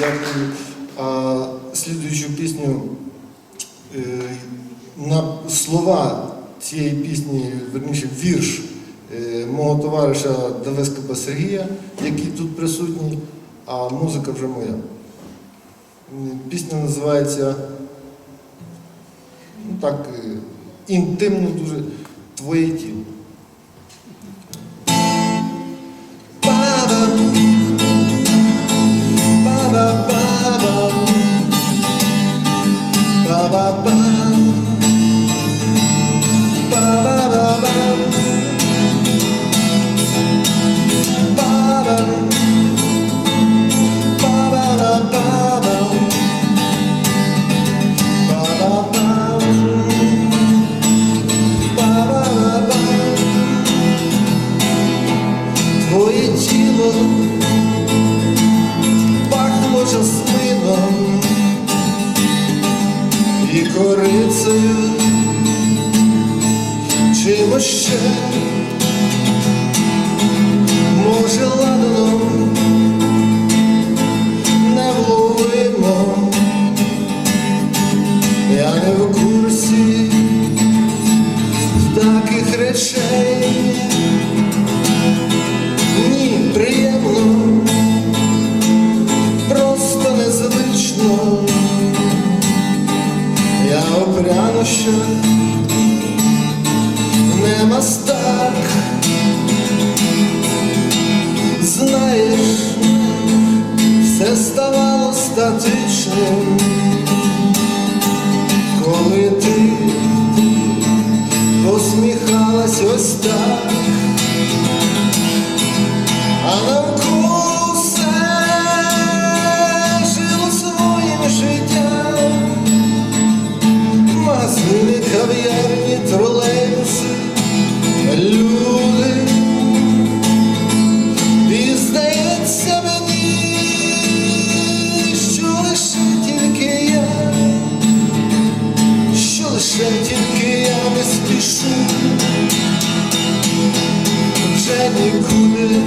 Дякую. А слідуючу пісню е, на слова цієї пісні, верніше вірш е, мого товариша Давескопа Сергія, який тут присутній, а музика вже моя. Пісня називається ну так, е, інтимно дуже твоє тіло. Жасмином і корицею, чимось ще, може, ладаном невловимо, я не в курсі таких речей. Я опряну ще не мастак. Знаєш, все ставало статичним, коли ти посміхалась ось так лише тільки я не спішу, вже нікуди.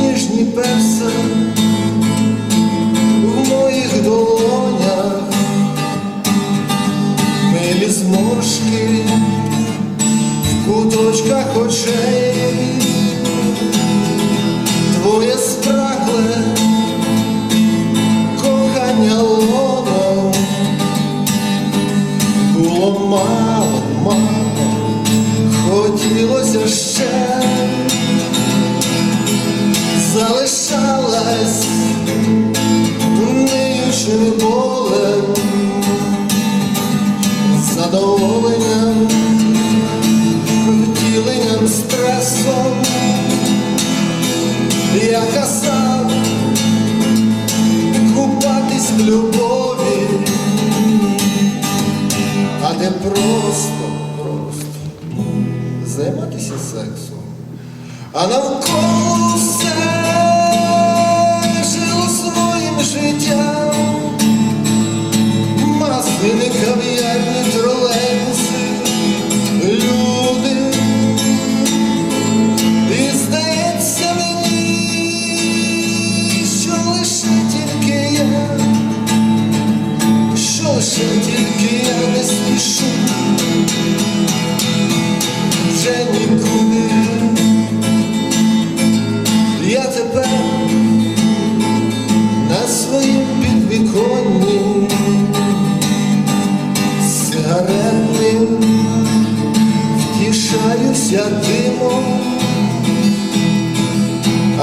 Ніжні перса мало, хотілося ще А навколо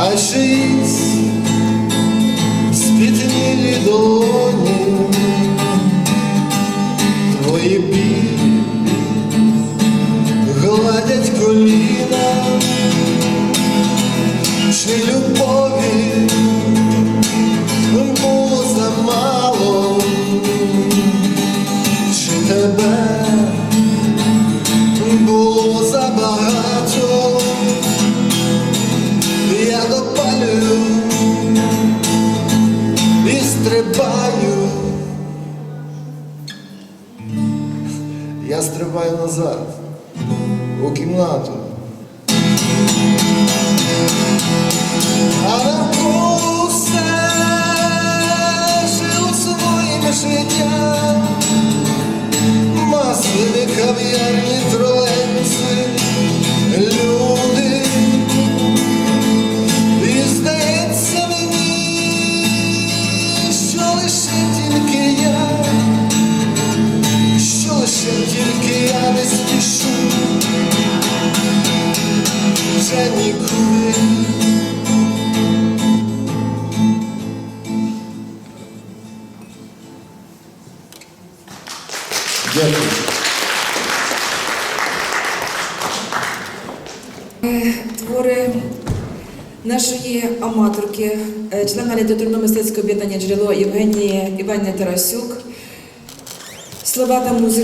а чиїсь спітнілі долоні, твої білі я назад у кімнату. Дякую. Твори нашої аматорки, е, члена літературно-мистецького об'єднання джерело Євгенії Іванівни Тарасюк. Слова та музика.